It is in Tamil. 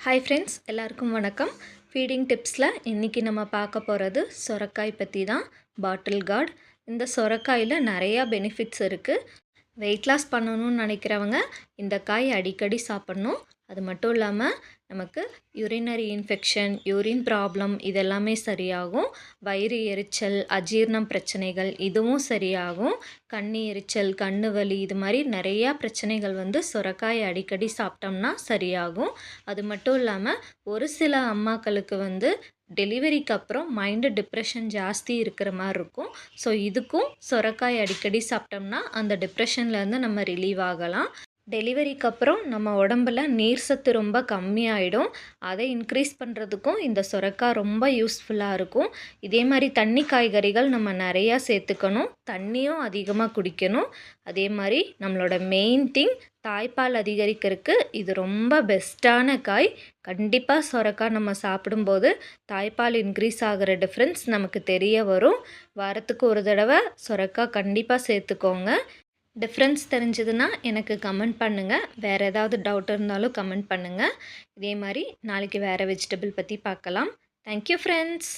ஹாய் ஃப்ரெண்ட்ஸ் எல்லாருக்கும் வணக்கம். ஃபீடிங் டிப்ஸில் இன்றைக்கி நம்ம பார்க்க போகிறது சொரக்காய் பற்றி தான் பாட்டில் கார்டு இந்த சொரக்காயில் நிறையா பெனிஃபிட்ஸ் இருக்குது வெயிட் லாஸ் பண்ணணும்னு நினைக்கிறவங்க இந்த காய் அடிக்கடி சாப்பிட்ணும். அது மட்டும் இல்லாமல் நமக்கு யூரினரி இன்ஃபெக்ஷன் யூரின் ப்ராப்ளம் இதெல்லாமே சரியாகும். வயிறு எரிச்சல் அஜீர்ணம் பிரச்சனைகள் இதுவும் சரியாகும். கண் எரிச்சல் கண்ணு வலி இது மாதிரி நிறையா பிரச்சனைகள் வந்து சுரக்காய் அடிக்கடி சாப்பிட்டோம்னா சரியாகும். அது மட்டும் இல்லாமல் ஒரு சில அம்மாக்களுக்கு வந்து டெலிவரிக்கு அப்புறம் மைண்டு டிப்ரெஷன் ஜாஸ்தி இருக்கிற மாதிரி இருக்கும். ஸோ இதுக்கும் சுரக்காய் அடிக்கடி சாப்பிட்டோம்னா அந்த டிப்ரெஷன்லேருந்து நம்ம ரிலீவ் ஆகலாம். டெலிவரிக்கு அப்புறம் நம்ம உடம்புல நீர் சத்து ரொம்ப கம்மியாயிடும். அதை இன்க்ரீஸ் பண்ணுறதுக்கும் இந்த சுரக்காய் ரொம்ப யூஸ்ஃபுல்லாக இருக்கும். இதே மாதிரி தண்ணி காய்கறிகள் நம்ம நிறையா சேர்த்துக்கணும். தண்ணியும் அதிகமாக குடிக்கணும். அதே மாதிரி நம்மளோட மெயின் திங் தாய்ப்பால் அதிகரிக்கிறதுக்கு இது ரொம்ப பெஸ்ட்டான காய். கண்டிப்பாக சொரக்காய் நம்ம சாப்பிடும்போது தாய்ப்பால் இன்க்ரீஸ் ஆகிற டிஃப்ரென்ஸ் நமக்கு தெரிய வரும். வாரத்துக்கு ஒரு தடவை சுரக்காய் கண்டிப்பாக சேர்த்துக்கோங்க. டிஃப்ரென்ஸ் தெரிஞ்சதுன்னா எனக்கு கமெண்ட் பண்ணுங்கள் வேறு ஏதாவது டவுட் இருந்தாலும் கமெண்ட் பண்ணுங்கள் இதே மாதிரி நாளைக்கு வேறு வெஜிடபிள் பற்றி பார்க்கலாம். Thank you friends